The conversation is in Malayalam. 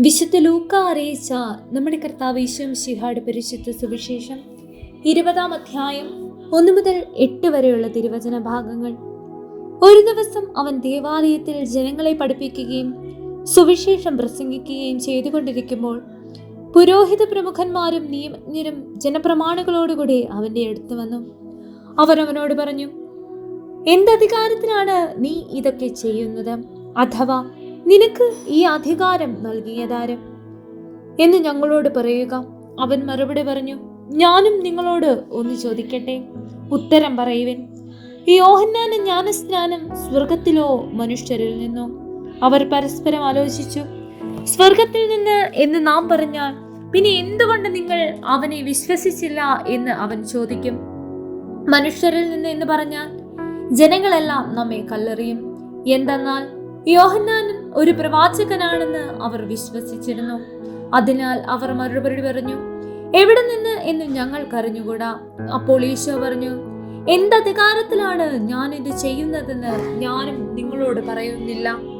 വിശുദ്ധ ലൂക്ക അറിയിച്ച നമ്മുടെ കർത്താവ് ഈശോം ശിഹാട് പരിശുദ്ധ സുവിശേഷം. ഇരുപതാം അധ്യായം ഒന്ന് മുതൽ എട്ട് വരെയുള്ള തിരുവചന ഭാഗങ്ങൾ. ഒരു ദിവസം അവൻ ദേവാലയത്തിൽ ജനങ്ങളെ പഠിപ്പിക്കുകയും സുവിശേഷം പ്രസംഗിക്കുകയും ചെയ്തുകൊണ്ടിരിക്കുമ്പോൾ പുരോഹിത പ്രമുഖന്മാരും നിയമജ്ഞരും ജനപ്രമാണികളോടുകൂടി അവന്റെ അടുത്ത് വന്നു. അവർ അവനോട് പറഞ്ഞു എന്തധികാരത്തിലാണ് നീ ഇതൊക്കെ ചെയ്യുന്നത്? അഥവാ നിനക്ക് ഈ അധികാരം നൽകിയതാരം? എന്ന് ഞങ്ങളോട് പറയുക. അവൻ മറുപടി പറഞ്ഞു ഞാനും നിങ്ങളോട് ഒന്ന് ചോദിക്കട്ടെ? ഉത്തരം പറയുവൻ. ഈ ഓഹന്നാന ജ്ഞാനസ്നാനം സ്വർഗത്തിലോ മനുഷ്യരിൽ നിന്നോ? അവർ പരസ്പരം ആലോചിച്ചു സ്വർഗത്തിൽ നിന്ന് എന്ന് നാം പറഞ്ഞാൽ പിന്നെ എന്തുകൊണ്ട് നിങ്ങൾ അവനെ വിശ്വസിച്ചില്ല എന്ന് അവൻ ചോദിക്കും? മനുഷ്യരിൽ നിന്ന് എന്ന് പറഞ്ഞാൽ ജനങ്ങളെല്ലാം നമ്മെ കല്ലെറിയും. എന്തെന്നാൽ യോഹന്നാനൻ ഒരു പ്രവാചകനാണെന്ന് അവർ വിശ്വസിച്ചിരുന്നു. അതിനാൽ അവർ മറുപടി പറഞ്ഞു എവിടെ നിന്ന് എന്ന് ഞങ്ങൾക്കറിഞ്ഞുകൂടാ അപ്പോൾ ഈശോ പറഞ്ഞു എന്തധികാരത്തിലാണ് ഞാൻ ഇത് ചെയ്യുന്നതെന്ന് ഞാനും നിങ്ങളോട് പറയുന്നില്ല.